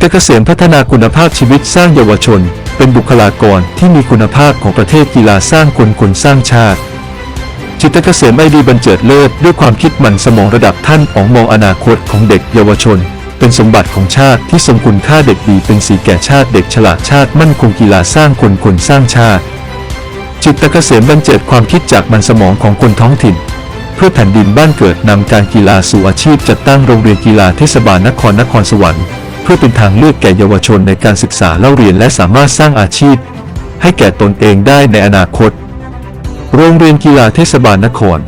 ตเกษมพัฒนาคุณภาพชีวิตสร้างเยาวชน เป็นบุคลากรที่มีคุณภาพของประเทศกีฬาสร้างคนคนสร้างชาติจิตเกษมไอดีบันเจิดเลิศด้วยความคิดหมันสมองระดับท่านของมองอนาคตของเด็กเยาวชน เป็นสมบัติของชาติที่ทรงคุณค่าเด็กดีเป็นสีแก่ชาติเด็กฉลาดชาติมั่นคงกีฬาสร้างคนคนสร้างชาติ จิตเกษมบันเจิดความคิดจากมันสมองของคนท้องถิ่น เพื่อแผ่นดินบ้านเกิดนำการกีฬาสู่อาชีพจัดตั้งโรงเรียนกีฬาเทศบาลนครนครสวรรค์ พื่อเป็นทางเลือกแก่เยาวชนในการศึกษาเล่าเรียนและสามารถสร้างอาชีพ ให้แก่ตนเองได้ในอนาคต โรงเรียนกีฬาเทศบาลนคร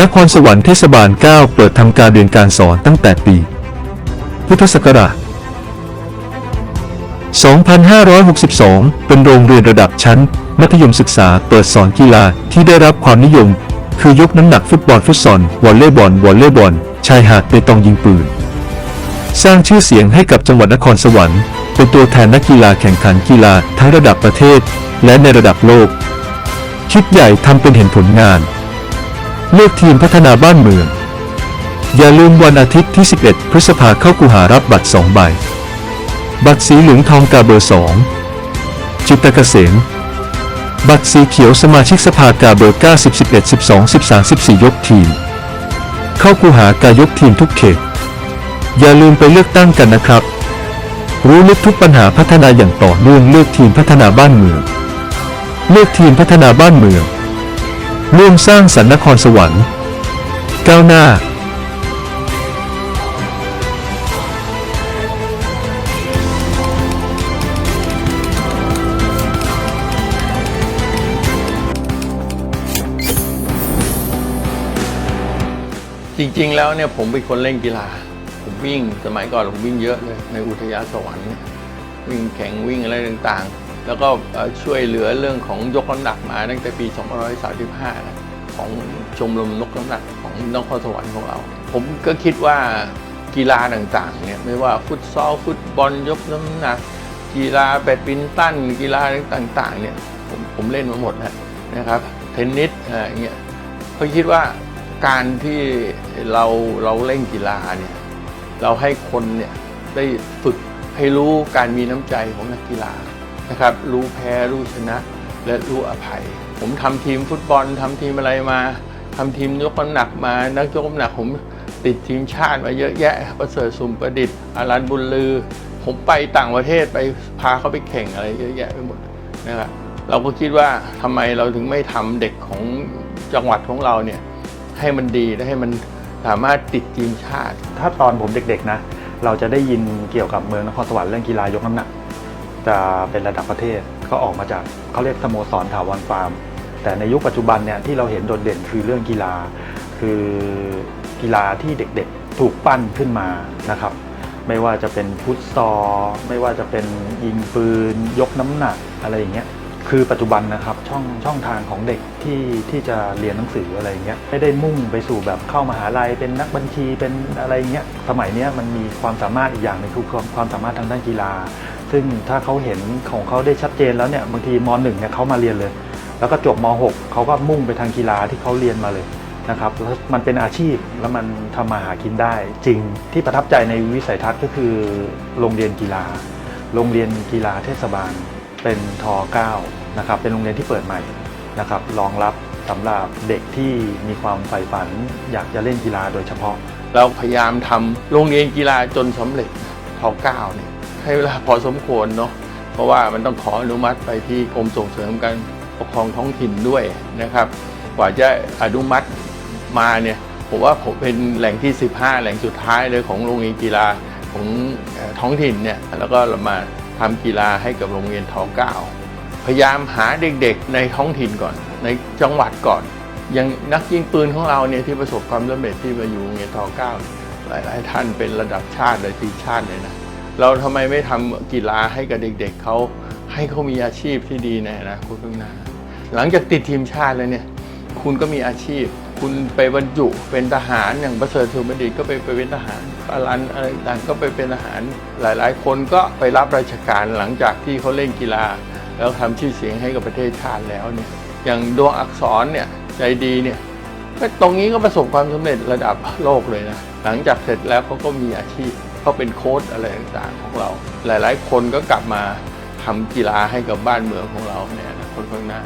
นครสวรรค์เทศบาล 9 เปิดทำการเรียนการสอนตั้งแต่ปี พุทธศักราช2562 เป็นโรงเรียนระดับชั้น มัธยมศึกษาเปิดสอนกีฬาที่ได้รับความนิยม คือยกน้ำหนักฟุตบอลฟุตซอลวอลเลย์บอลวอลเลย์บอลชายหาดเปตองยิงปืน สร้างชื่อเสียงให้กับจังหวัดนครสวรรค์ เป็นตัวแทนนักกีฬาแข่งขันกีฬาทั้งระดับประเทศ และในระดับโลก คิดใหญ่ทำเป็นเห็นผลงาน เลือกทีมพัฒนาบ้านเมือง อย่าลืมวันอาทิตย์ที่ 11 พฤษภาเข้ากูหารับบัตร 2 ใบ บัตรสีเหลืองทองกาเบอร์ 2 จิตรเกษมบัตรสีเขียวสมาชิกสภากาเบอร์9 11 12 13 14 ยกทีม เข้ากูหากายกทีมทุกเขต อย่าลืมไปเลือกตั้งกันนะครับ รู้ลึกทุกปัญหาพัฒนาอย่างต่อเนื่องเลือกทีมพัฒนาบ้านเมือง เลือกทีมพัฒนาบ้านเมืองร่วมสร้างสรรค์นครสวรรค์ ก้าวหน้าจริงๆ แล้วเนี่ยผมเป็นคนเล่นกีฬา ผมวิ่งสมัยก่อนผมวิ่งเยอะเลยในอุทยานสวรรค์เนี่ยวิ่งแข่งวิ่งอะไรต่างๆ แล้วก็ช่วยเหลือเรื่องของยกน้ำหนักมาตั้งแต่ปี 2535นะของชมรมนกน้ำหนักของนครสวรรค์ของเรา ผมก็คิดว่ากีฬาต่างๆเนี่ยไม่ว่าฟุตซอลฟุตบอลยกน้ำหนัก กีฬาแบดมินตันกีฬาต่างๆเนี่ยผมผมเล่นมาหมดแล้วนะครับเทนนิสอะไรเงี้ยเขาคิดว่าการที่เราเราเล่นกีฬาเนี่ย เราให้คนเนี่ยได้ฝึกให้รู้การมีน้ำใจของนักกีฬานะครับ รู้แพ้รู้ชนะ และรู้อภัย ผมทำทีมฟุตบอลทำทีมอะไรมาทำทีมยกน้ำหนักมา นักยกน้ำหนักผมติดทีมชาติมาเยอะแยะ ประเสริฐสุมประดิษฐ์อารันบุญลือ ผมไปต่างประเทศไปพาเขาไปแข่งอะไรเยอะแยะไปหมดนะครับเราก็คิดว่าทำไมเราถึงไม่ทำเด็กของจังหวัดของเราเนี่ยให้มันดีและให้มัน สามารถติดทีมชาติ ถ้าตอนผมเด็กๆนะ เราจะได้ยินเกี่ยวกับเมืองนครสวรรค์เรื่องกีฬายกน้ำหนัก จะเป็นระดับประเทศก็ออกมาจากเขาเรียกสโมสรถาวรฟาร์ม แต่ในยุคปัจจุบันเนี่ยที่เราเห็นโดดเด่นคือเรื่องกีฬา คือกีฬาที่เด็กๆถูกปั้นขึ้นมานะครับ ไม่ว่าจะเป็นฟุตซอลไม่ว่าจะเป็นยิงปืน ยกน้ำหนักอะไรอย่างเงี้ย คือปัจจุบันนะครับช่องช่องทางของเด็กที่ที่จะเรียนหนังสืออะไรเงี้ยไม่ได้มุ่งไปสู่แบบเข้ามหาลัยเป็นนักบัญชีเป็นอะไรเงี้ยสมัยเนี้ยมันมีความสามารถอีกอย่างหนึ่งคือความความสามารถทางด้านกีฬา ซึ่งถ้าเขาเห็นของเขาได้ชัดเจนแล้วเนี่ยบางทีมหนึ่งเนี่ยเขามาเรียนเลย แล้วก็จบมหกเขาก็มุ่งไปทางกีฬาที่เขาเรียนมาเลยนะครับแล้วมันเป็นอาชีพแล้วมันทำมาหากินได้ จริงที่ประทับใจในวิสัยทัศน์ก็คือโรงเรียนกีฬา โรงเรียนกีฬาเทศบาล เป็นท9นะครับเป็นโรงเรียนที่เปิดใหม่นะครับรองรับสำหรับเด็กที่มีความใฝ่ฝัน อยากจะเล่นกีฬาโดยเฉพาะ เราพยายามทำโรงเรียนกีฬาจนสำเร็จทอเก้าเนี่ยให้เวลาพอสมควรเนาะเพราะว่ามันต้องขออนุมัติไปที่กรมส่งเสริมการปกครองท้องถิ่นด้วยนะครับ กว่าจะอนุมัติมาเนี่ยผมว่าผมเป็นแหล่งที่ 15 แหล่งสุดท้ายเลยของโรงเรียนกีฬาของท้องถิ่นเนี่ยแล้วก็เรามา ทำกีฬาให้กับโรงเรียนทอเก้าพยายามหาเด็กๆในท้องถิ่นก่อน ในจังหวัดก่อนอย่างนักยิงปืนของเราเนี่ยที่ประสบความสำเร็จที่มาอยู่โรงเรียนทอเก้าหลายๆท่านเป็นระดับชาติเลยทีชาติเลยนะเราทำไมไม่ทำกีฬาให้กับเด็กๆเขาให้เขามีอาชีพที่ดีในอนาคตข้างหน้าหลังจากติดทีมชาติแล้วเนี่ย คุณก็มีอาชีพ คุณไปบรรจุเป็นทหารอย่างประเสริฐสุบัณฑิตก็ไปไปเป็นทหารอารันอะไรต่างก็ไปเป็นทหาร หลาย ๆ คนก็ไปรับราชการหลังจากที่เขาเล่นกีฬา แล้วทำชื่อเสียงให้กับประเทศชาติแล้วเนี่ยอย่างดวงอักษรเนี่ยใจดีเนี่ยก็ตรงนี้ก็ประสบความสำเร็จระดับโลกเลยนะหลังจากเสร็จแล้วเขาก็มีอาชีพเขาเป็นโค้ชอะไรต่างๆของเรา หลายๆ คนก็กลับมาทำกีฬาให้กับบ้านเมืองของเราในอนาคตข้างหน้า